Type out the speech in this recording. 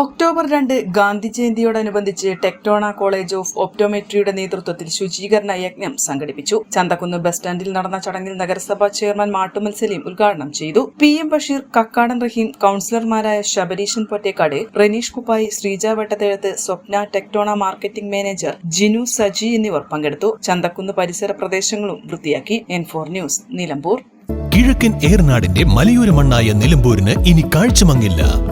October രണ്ട് ഗാന്ധി ജയന്തിയോടനുബന്ധിച്ച് Tectona college of ഒപ്റ്റോമെട്രിയുടെ നേതൃത്വത്തിൽ ശുചീകരണ യജ്ഞം സംഘടിപ്പിച്ചു. ചന്തക്കുന്ന് ബസ് സ്റ്റാൻഡിൽ നടന്ന ചടങ്ങിൽ നഗരസഭാ ചെയർമാൻ മാട്ടുമൽ സലീം ഉദ്ഘാടനം ചെയ്തു. പി എം ബഷീർ കക്കാടൻ റഹീം കൌൺസിലർമാരായ Sabareeshan Pottekkad Raneesh Kuppayi Sreeja Vettathezhuthu Swapna Tectona marketing manager Jinu Saji എന്നിവർ പങ്കെടുത്തു. ചന്തക്കുന്ന് പരിസര പ്രദേശങ്ങളും വൃത്തിയാക്കി. N four news Nilambur. കിഴക്കൻ ഏർനാടിന്റെ മലയോര മണ്ണായ നിലമ്പൂരിന് ഇനി കാഴ്ചമങ്ങില്ല.